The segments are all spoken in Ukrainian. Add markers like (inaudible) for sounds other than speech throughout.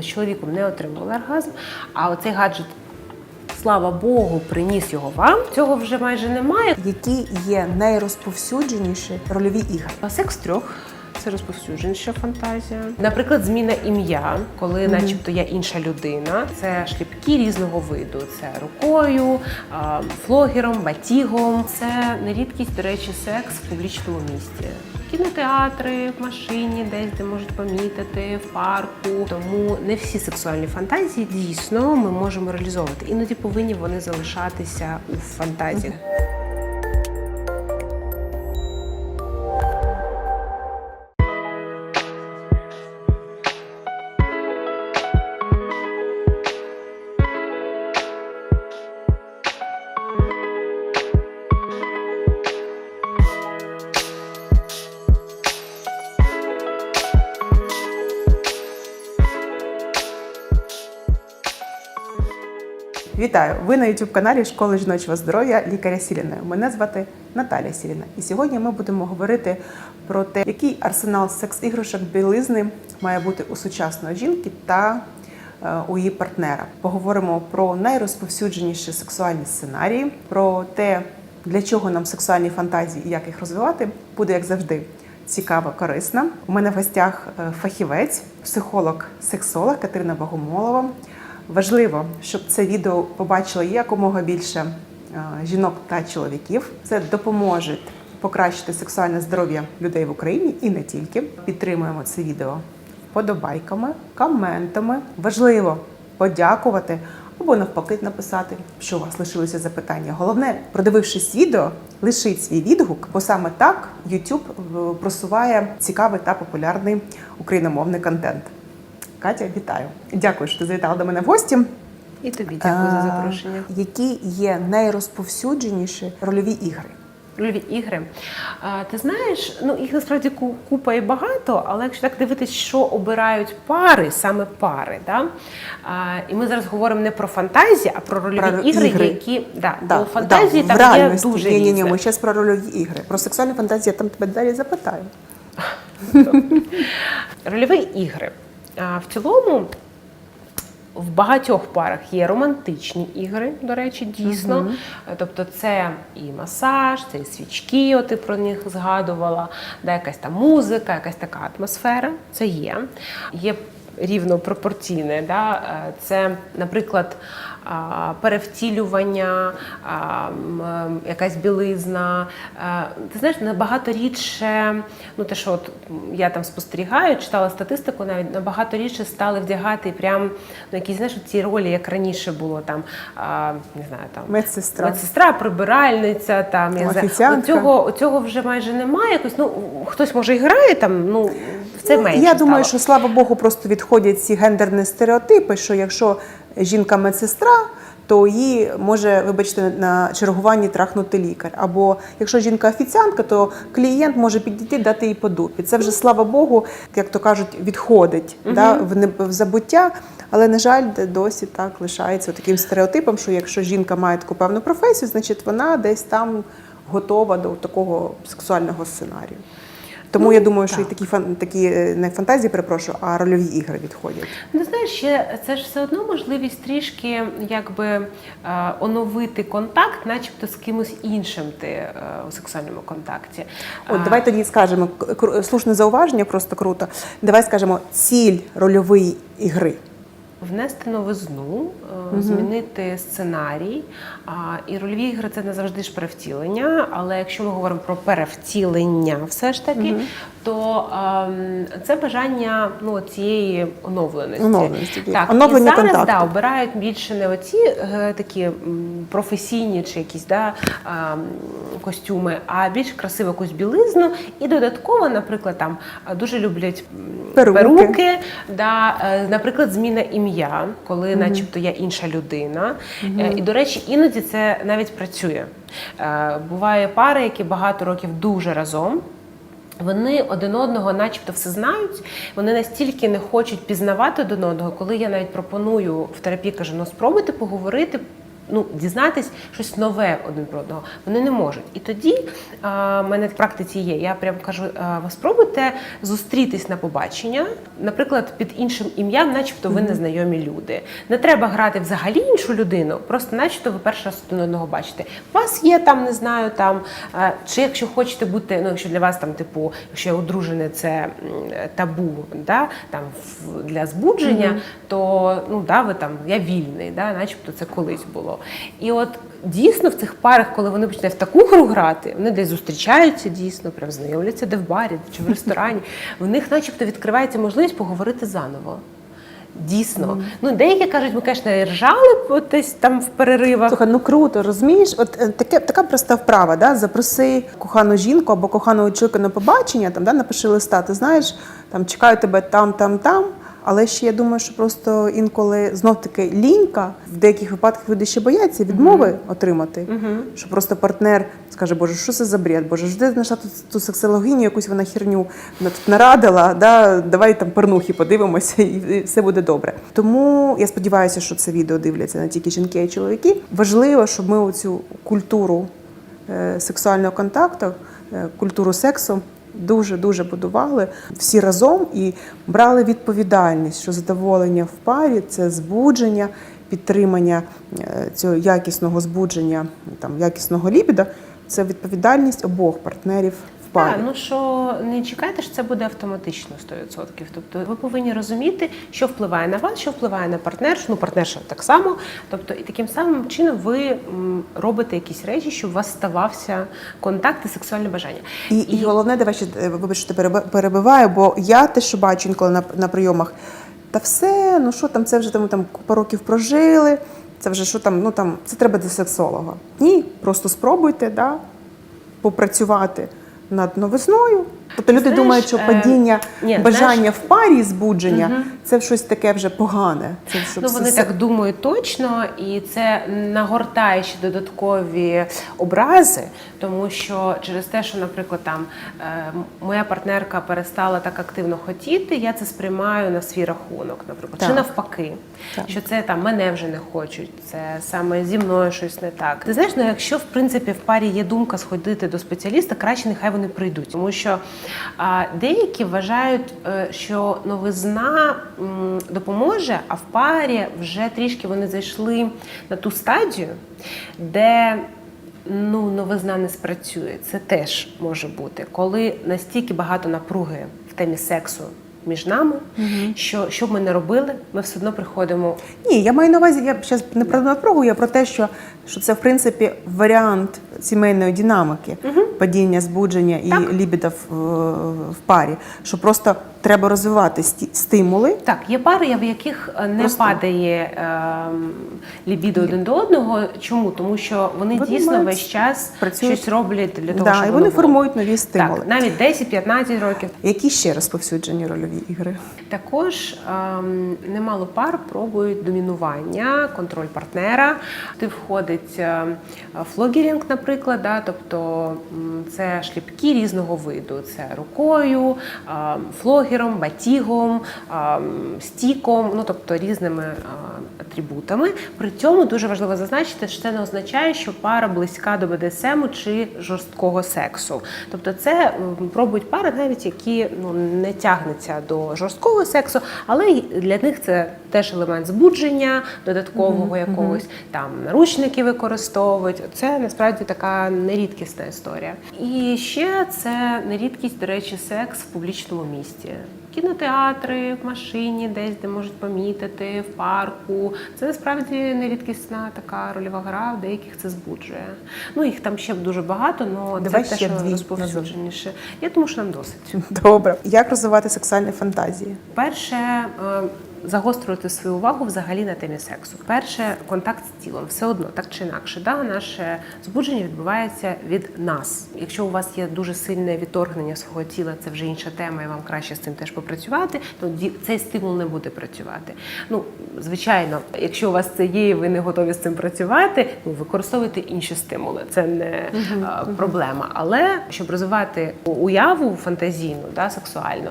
з чоловіком не отримували оргазм, а оцей гаджет, слава Богу, приніс його вам. Цього вже майже немає. Які є найрозповсюдженіші рольові ігри? Секс трьох. Це розповсюдженіша фантазія. Наприклад, зміна ім'я, коли, начебто, я інша людина. Це шліпки різного виду. Це рукою, флогером, батігом. Це не рідкість, до речі, секс в публічному місті. Кінотеатри, в машині, десь де можуть помітити, в парку. Тому не всі сексуальні фантазії дійсно ми можемо реалізовувати. Іноді повинні вони залишатися у фантазіях. Вітаю! Ви на youtube каналі Школи жіночого здоров'я лікаря Сіліної. Мене звати Наталя Сіліна. І сьогодні ми будемо говорити про те, який арсенал секс-іграшок білизни має бути у сучасної жінки та е, у її партнера. Поговоримо про найрозповсюдженіші сексуальні сценарії, про те, для чого нам сексуальні фантазії і як їх розвивати, буде як завжди. Цікаво, корисно. У мене в гостях е, фахівець, психолог, сексолог Катерина Богомолова. Важливо, щоб це відео побачило якомога більше е, жінок та чоловіків. Це допоможе покращити сексуальне здоров'я людей в Україні і не тільки. Підтримуємо це відео вподобайками, коментами. Важливо подякувати або навпаки написати, що у вас лишилися запитання. Головне, продивившись відео, лишіть свій відгук, бо саме так YouTube е, просуває цікавий та популярний україномовний контент. Катя, вітаю! Дякую, що ти завітала до мене в гості. І тобі дякую за А, запрошення. Які є найрозповсюдженіші рольові ігри? Рольові ігри. А, ти знаєш, ну їх насправді ку- купа і багато, але якщо так дивитись, що обирають пари, саме пари, да? а, і ми зараз говоримо не про фантазії, а про рольові Про ігри, ігри. які да, Да, бо фантазії да, там є дуже ні, ні, ні, ми зараз про рольові ігри. Про сексуальні фантазії я там тебе далі запитаю. (laughs) Рольові ігри. В цілому в багатьох парах є романтичні ігри, до речі, дійсно. Тобто це і масаж, це і свічки, от ти про них згадувала, да, якась там музика, якась така атмосфера. Це є. Є рівно пропорційне. Да? Це, наприклад, перевтілювання, а, м, е, якась білизна. Е, Ти знаєш, набагато рідше, ну те, що от я там спостерігаю, читала статистику, навіть набагато рідше стали вдягати прям ну, якісь знаєш, ці ролі, як раніше було там, не знаю, там Медсестра. медсестра, прибиральниця, там я знаю. Цього, цього вже майже немає. Якось, ну, хтось може і грає там, ну це менше. Я думаю, стало. що слава Богу, просто відходять ці гендерні стереотипи, що якщо жінка медсестра, то її може, вибачте, на чергуванні трахнути лікар. Або якщо жінка офіціантка, то клієнт може підійти дати їй по дупі. Це вже слава Богу, як то кажуть, відходить да, в, в забуття. Але на жаль, досі так лишається таким стереотипом, що якщо жінка має таку певну професію, значить вона десь там готова до такого сексуального сценарію. Тому я думаю, що і такі фан такі е, не фантазії, перепрошую, а рольові ігри відходять. Ну, знаєш, ще це ж все одно можливість трішки якби е, оновити контакт, начебто з кимось іншим ти е, у сексуальному контакті. От А, давай тоді скажемо слушне зауваження, просто круто. Давай скажемо ціль рольової ігри. Внести новизну, е, змінити сценарій. І рольові ігри це не завжди ж перевтілення. Але якщо ми говоримо про перевтілення, все ж таки, то ем, це бажання ну, цієї оновленості. Оновленості, Так, оновлення і зараз контакту. да, обирають більше не оці е, такі м, професійні чи якісь да, ем, костюми, а більш красиву якусь білизну. І додатково, наприклад, там е, дуже люблять Перуки. перуки да, е, наприклад, зміна ім'я, коли, начебто, я інша людина. Е, І, до речі, іноді це навіть працює. Е, Буває пари, які багато років дуже разом. Вони один одного, начебто, все знають. Вони настільки не хочуть пізнавати один одного, коли я навіть пропоную в терапії, кажу, ну спробуйте поговорити ну, дізнатись щось нове один про одного. Вони не можуть. І тоді а, в мене в практиці є. Я прям кажу: а, ви спробуйте зустрітись на побачення, наприклад, під іншим ім'ям, начебто ви незнайомі люди. Не треба грати взагалі іншу людину, просто начебто ви перший раз один одного бачите. У вас є там, не знаю, там е, чи якщо хочете бути, ну якщо для вас там, типу, якщо одружене це табу, да, там для збудження, то ну да, ви там я вільний, да, начебто це колись було. І от дійсно в цих парах, коли вони починають в таку гру грати, вони десь зустрічаються дійсно, прям знайомляться де в барі чи в ресторані. В них, начебто, відкривається можливість поговорити заново. Дійсно, ну деякі кажуть, ми звісно, ржали б десь там в переривах. Слухай, ну круто, розумієш? От е, таке така проста вправа, да? запроси кохану жінку або коханого чоловіка на побачення, там да, напиши листа. Ти знаєш, там чекаю тебе там, там, там. Але ще я думаю, що просто інколи знов таки лінька в деяких випадках люди ще бояться відмови отримати. Що просто партнер скаже, Боже, що це за бред? Боже, ж ти знайшла тут ту сексологиню, якусь вона херню тут нарадила. Да? Давай там порнухи подивимося, і і все буде добре. Тому я сподіваюся, що це відео дивляться не тільки жінки, а й чоловіки. Важливо, щоб ми оцю культуру е, сексуального контакту, е, культуру сексу дуже дуже будували всі разом і брали відповідальність, що задоволення в парі це збудження, підтримання е, цього якісного збудження, там якісного лібіда. Це відповідальність обох партнерів в. Так, ну що не чекайте, що це буде автоматично 100%. Тобто ви повинні розуміти, що впливає на вас, що впливає на партнершу, ну партнерша так само. Тобто, і таким самим чином ви робите якісь речі, щоб у вас ставався контакт і сексуальне бажання. І, і головне, давай ще е, вибач, що ти переби- перебиваю, бо я те, що бачу інколи на, на прийомах, та все, ну що там, це вже там, там купа років прожили, це вже що там, ну там, це треба до сексолога. Ні, просто спробуйте, да, попрацювати над новизною. Тобто люди Знаєш, думають, що е, падіння ні, бажання знаєш- в парі збудження це щось таке вже погане. Це щоб Ну, вони все- так думають точно, і це нагортає ще додаткові образи, тому що через те, що, наприклад, там е, моя партнерка перестала так активно хотіти, я це сприймаю на свій рахунок, наприклад, чи навпаки, Так. що це там мене вже не хочуть, це саме зі мною щось не так. Ти знаєш, ну якщо в принципі в парі є думка сходити до спеціаліста, краще нехай вони прийдуть, тому що а, деякі вважають, е, що новизна м, допоможе, а в парі вже трішки вони зайшли на ту стадію, де ну, новизна не спрацює. Це теж може бути, коли настільки багато напруги в темі сексу. Між нами, що що б ми не робили, ми все одно приходимо Ні, я маю на увазі, я зараз не про напругу, я про те, що, що це в принципі варіант сімейної динамики, падіння, збудження і Так. лібіда в, в парі. Що просто треба розвивати сті- стимули. Так, є пари, в яких е, не Просто. падає ем, лібідо один до одного. Чому? Тому що вони, Вони дійсно мають- весь час працюють. щось роблять для того, Да, щоб і вони формують нові стимули. Так, навіть 10-15 років. Які ще розповсюджені рольові ігри? Також ем, немало пар пробують домінування, контроль партнера. Туди входить ем, флогерінг, наприклад, да, тобто це шліпки різного виду. Це рукою, флогером, батігом, стіком, ну тобто різними атрибутами. При цьому дуже важливо зазначити, що це не означає, що пара близька до БДСМу чи жорсткого сексу. Тобто, це пробують пари, навіть які ну не тягнуться до жорсткого сексу, але для них це теж елемент збудження, додаткового якогось там наручники використовують. Це насправді така нерідкісна історія. І ще це нерідкість, до речі, секс в публічному місті. Кінотеатри, в машині, десь де можуть помітити, в парку. Це насправді нерідкісна така рольова гра, в деяких це збуджує. Ну їх там ще дуже багато, але Давай це те, що розповсюдженіше. Я думаю, що нам досить. Добре. Як розвивати сексуальні фантазії? Перше, е, загострювати свою увагу взагалі на темі сексу. Перше, контакт з тілом, все одно, так чи інакше. Да, наше збудження відбувається від нас. Якщо у вас є дуже сильне відторгнення свого тіла, це вже інша тема, і вам краще з цим теж попрацювати, то цей стимул не буде працювати. Ну, звичайно, якщо у вас це є, і ви не готові з цим працювати, ну використовуйте інші стимули. Це не проблема. Але щоб розвивати уяву фантазійну, да, сексуальну,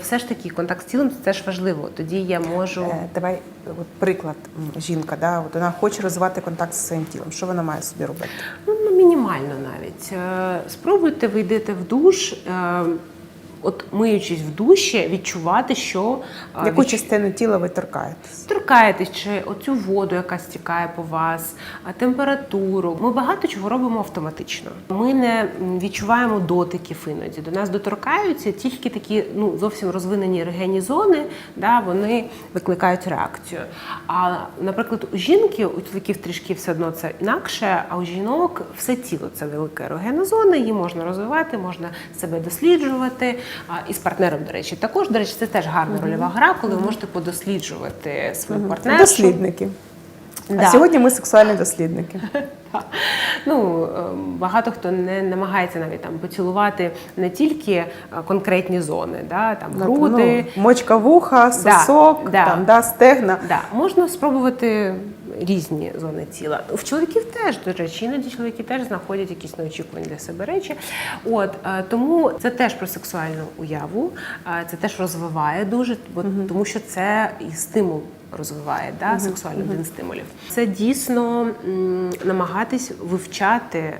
все ж таки контакт з тілом це ж важливо. Тоді я можу. Е, Давай от приклад. Жінка, да, от вона хоче розвивати контакт зі своїм тілом. Що вона має собі робити? Ну, ну, мінімально навіть. Е, Спробуйте, ви йдете в душ, е, от миючись в душі, відчувати, що е, Яку відч- частину тіла ви торкаєтесь? торкаєтесь, чи оцю воду, яка стікає по вас, а температуру. Ми багато чого робимо автоматично. Ми не відчуваємо дотиків іноді. До нас доторкаються тільки такі ну зовсім розвинені ерогенні зони, да, вони викликають реакцію. А наприклад, у жінки, у чоловіків трішки все одно це інакше, а у жінок все тіло це велика ерогенна зона, її можна розвивати, можна себе досліджувати. І з партнером, до речі, також, до речі, це теж гарна рольова гра, коли ви можете подосліджувати свою партнершу. Дослідники. Да. А сьогодні ми сексуальні дослідники. (laughs) Ну, е, багато хто не намагається навіть там поцілувати не тільки е, конкретні зони, да, там груди. Ну, мочка вуха, сосок, да. там, да, стегна. Да, можна спробувати різні зони тіла. В чоловіків теж, до речі, іноді чоловіки теж знаходять якісь неочікувані для себе речі. От е, тому це теж про сексуальну уяву, е, це теж розвиває дуже, бо тому що це і стимул. Розвиває да, сексуальний один стимулів. Це дійсно м, намагатись вивчати, е,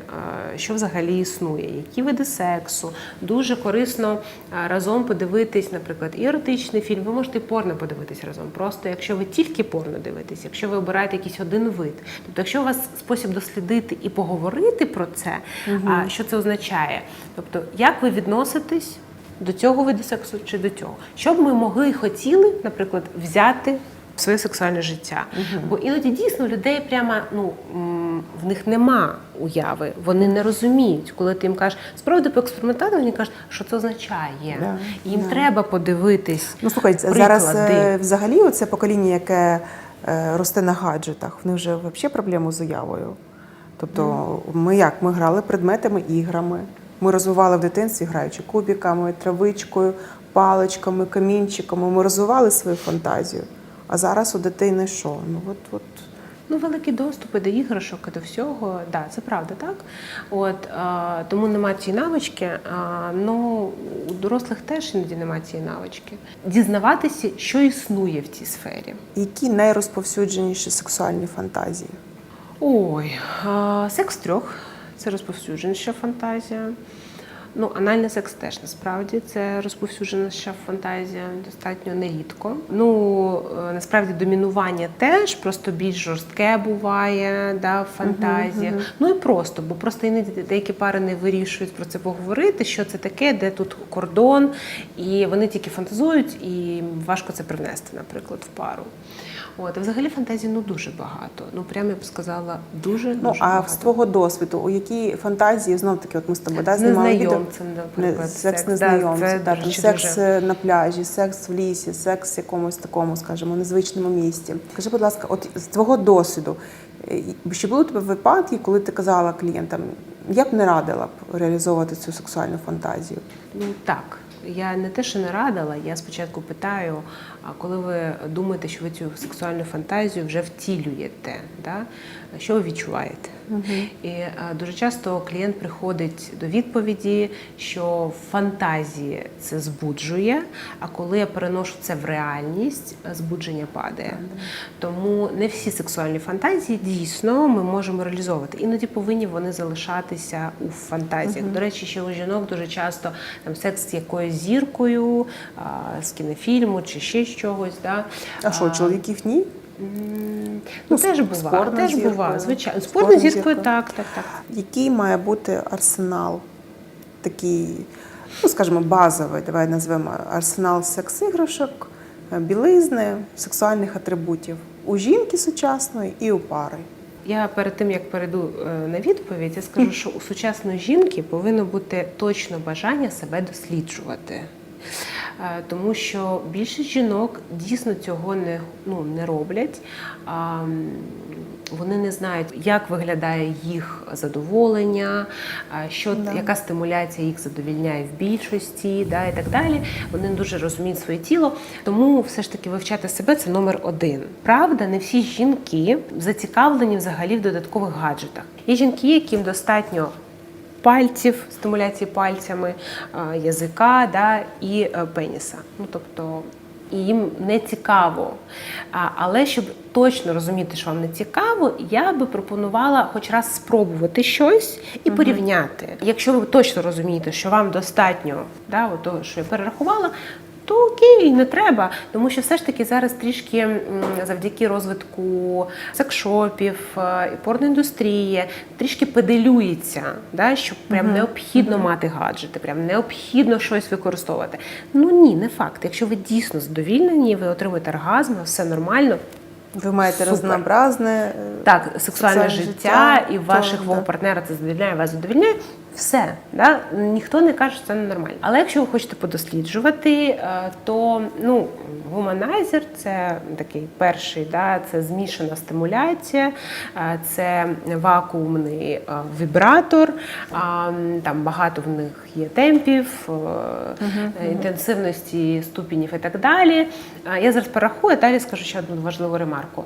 що взагалі існує, які види сексу. Дуже корисно е, разом подивитись, наприклад, і еротичний фільм. Ви можете і порно подивитись разом. Просто якщо ви тільки порно дивитесь, якщо ви обираєте якийсь один вид. Тобто, якщо у вас спосіб дослідити і поговорити про це, а, що це означає? Тобто, як ви відноситесь до цього виду сексу чи до цього? Що б ми могли і хотіли, наприклад, взяти в своє сексуальне життя? Бо іноді дійсно людей прямо ну в них нема уяви, вони не розуміють, коли ти їм кажеш, спробуйте поекспериментувати, вони кажуть, що це означає. Да, їм да. треба подивитись. Ну слухай, зараз приклади. е, взагалі оце покоління, яке е, росте на гаджетах, в них вже взагалі проблеми з уявою. Тобто, ми як? Ми грали предметами, іграми. Ми розвивали в дитинстві, граючи кубиками, травичкою, паличками, камінчиками. Ми розвивали свою фантазію. А зараз у дитини що? Ну от, от Ну, великі доступи до іграшок і до всього, да, це правда, так. От а, тому немає цієї навички. А, ну у дорослих теж іноді немає цієї навички. Дізнаватися, що існує в цій сфері. які найрозповсюдженіші сексуальні фантазії? Ой, а, секс трьох це розповсюдженіша фантазія. Ну, анальний секс теж насправді це розповсюдженіша фантазія, достатньо нерідко. Ну е, насправді домінування теж просто більш жорстке буває да, в фантазіях. Ну і просто, бо просто іноді деякі пари не вирішують про це поговорити, що це таке, де тут кордон, і вони тільки фантазують, і важко це привнести, наприклад, в пару. От, а взагалі фантазій ну дуже багато. Ну прямо я б сказала, дуже Ну дуже а багато. з твого досвіду, у які фантазії знов таки, от ми з тобою да, знімали відео. незнайомцем, наприклад, секс незнайомців, Да, речі, секс дуже. е, на пляжі, секс в лісі, секс в якомусь такому, скажімо, незвичному місці. Скажи, будь ласка, от з твого досвіду, е, чи були у тебе випадки, коли ти казала клієнтам, я б не радила б реалізовувати цю сексуальну фантазію? Ну так. Я не те, що не радила, я спочатку питаю, а коли ви думаєте, що ви цю сексуальну фантазію вже втілюєте, да? що ви відчуваєте? І е, дуже часто клієнт приходить до відповіді, що в фантазії це збуджує, а коли я переношу це в реальність, е, збудження падає. Тому не всі сексуальні фантазії дійсно ми можемо реалізовувати. Іноді повинні вони залишатися у фантазіях. До речі, ще у жінок дуже часто там секс з якоюсь зіркою, а, з кінофільму чи ще з чогось. Да? А що, чоловіків ні? Ну, теж буває, теж буває, звичайно. Спорна зіркою, так, так, так. Який має бути арсенал такий, ну скажімо, базовий, давай назвемо арсенал секс-іграшок, е, білизни, сексуальних атрибутів у жінки сучасної і у пари. Я перед тим як перейду е, на відповідь, я скажу, що у сучасної жінки повинно бути точно бажання себе досліджувати. Е, Тому що більшість жінок дійсно цього не, ну, не роблять. Вони не знають, як виглядає їх задоволення, що, Да. яка стимуляція їх задовільняє в більшості, да, і так далі. Вони не дуже розуміють своє тіло. Тому все ж таки вивчати себе це номер один. Правда, не всі жінки зацікавлені взагалі в додаткових гаджетах. Є жінки, яким достатньо пальців, стимуляції пальцями, е, язика да, і е, пеніса. Ну, тобто, і їм не цікаво. Але щоб точно розуміти, що вам не цікаво, я би пропонувала хоч раз спробувати щось і порівняти. Якщо ви точно розумієте, що вам достатньо да, того, що я перерахувала. То окей, не треба, тому що все ж таки зараз трішки завдяки розвитку секшопів, е, і порноіндустрії трішки педелюється, да, що прям необхідно мати гаджети, прям необхідно щось використовувати. Ну ні, не факт. Якщо ви дійсно задовільнені, ви отримуєте оргазм, все нормально. Ви маєте разнообразне. е, Так, сексуальне Сексуальне життя, життя, і ваших да. партнера це задовільняє, вас задовільняє. Все, да? ніхто не каже, що це ненормально. Але якщо ви хочете подосліджувати, е, то ну, гуманайзер це такий перший, да? це змішана стимуляція, е, це вакуумний е, вібратор, там багато в них є темпів, інтенсивності, ступенів і так далі. Я зараз порахую, а далі скажу ще одну важливу ремарку.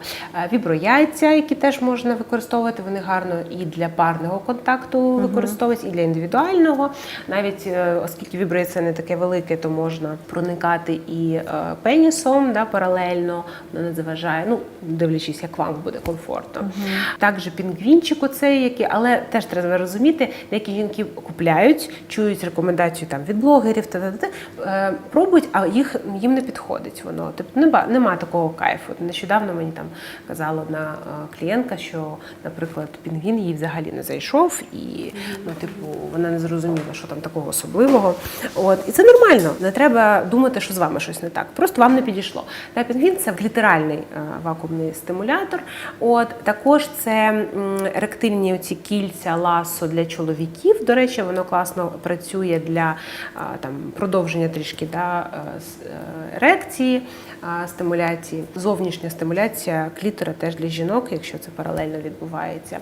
Віброяйця, які теж можна використовувати, вони гарно і для парного контакту використовуються, і для індивідуального. Навіть е, оскільки віброяйце не таке велике, то можна проникати і е, пенісом да, паралельно, воно не заважає, ну, дивлячись, як вам буде комфортно. Також пінгвінчик оцей, який, але теж треба розуміти, деякі жінки купляють, чують рекомендацію там від блогерів, та, та, та, е, пробують, а їх їм не підходить воно. Тобто нема, нема такого кайфу. Нещодавно мені там казала одна клієнтка, що, наприклад, пінгвін їй взагалі не зайшов, і ну, типу, вона не зрозуміла, що там такого особливого. От і це нормально. Не треба думати, що з вами щось не так. Просто вам не підійшло. Та пінгвін це глітеральний е, вакуумний стимулятор. От також це ректильні оці кільця ласо для чоловіків. До речі, воно класно працює для там продовження трішки да, е, е, ерекції, стимуляції. Зовнішня стимуляція клітора теж для жінок, якщо це паралельно відбувається.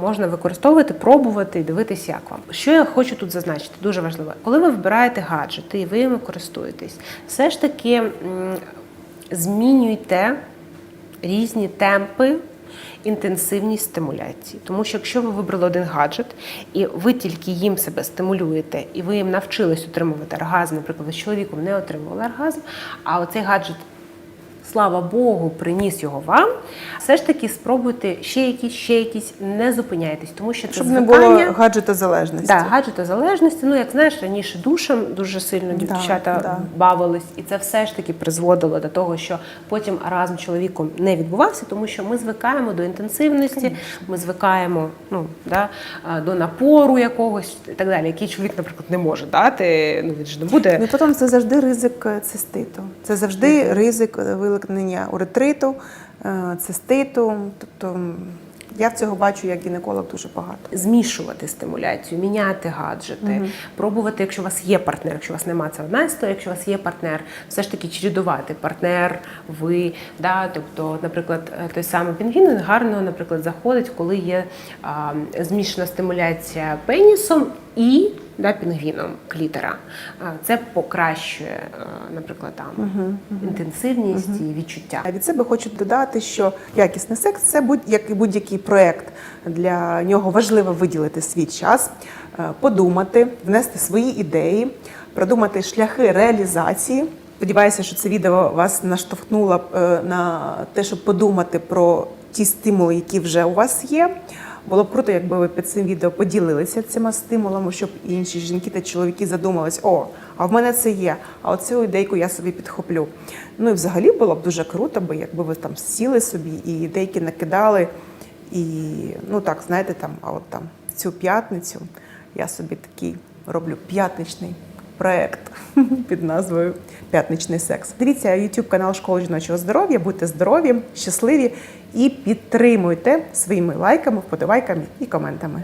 Можна використовувати, пробувати і дивитися, як вам. Що я хочу тут зазначити, дуже важливо. Коли ви вибираєте гаджети і ви їм користуєтесь, все ж таки змінюйте різні темпи. Інтенсивність стимуляції, тому що якщо ви вибрали один гаджет, і ви тільки їм себе стимулюєте, і ви їм навчились отримувати оргазм, наприклад, з чоловіком не отримували оргазм, а оцей гаджет, слава Богу, приніс його вам, все ж таки спробуйте ще якісь, ще якісь, не зупиняйтесь, тому що це Щоб не звикання. було гаджетозалежності. Да, гаджетозалежності. Ну, як знаєш, раніше душем дуже сильно дівчата да. бавились, і це все ж таки призводило до того, що потім разом чоловіком не відбувався, тому що ми звикаємо до інтенсивності, ми звикаємо ну, да, до напору якогось і так далі, який чоловік, наприклад, не може дати. Ну він ж не буде. Ну, потім це завжди ризик е, циститу. Це завжди ризик е, виникнення уретриту, е, циститу. Тобто я в цього бачу як гінеколог дуже багато. змішувати стимуляцію, міняти гаджети, пробувати, якщо у вас є партнер, якщо у вас немає, це одна історія, якщо у вас є партнер, все ж таки чередувати партнер, ви. Да? Тобто, наприклад, е, той самий пінгвін гарно, наприклад, заходить, коли є а, змішана стимуляція пенісом і да, пінгвіном клітера. Це покращує, е, наприклад, там інтенсивність і відчуття. Від себе хочу додати, що якісний секс це будь-який будь-який проект. Для нього важливо виділити свій час, е, подумати, внести свої ідеї, продумати шляхи реалізації. Сподіваюся, що це відео вас наштовхнуло е, на те, щоб подумати про ті стимули, які вже у вас є. Було б круто, якби ви під цим відео поділилися цими стимулами, щоб інші жінки та чоловіки задумались, о, а в мене це є, а оцю ідейку я собі підхоплю. Ну і взагалі було б дуже круто, бо якби ви там сіли собі і ідейки накидали. І ну так, знаєте, там, а от там цю п'ятницю я собі такий роблю п'ятничний проект (laughs) під назвою П'ятничний секс. Дивіться YouTube канал Школи жіночого здоров'я, будьте здорові, щасливі і підтримуйте своїми лайками, вподобайками і коментами.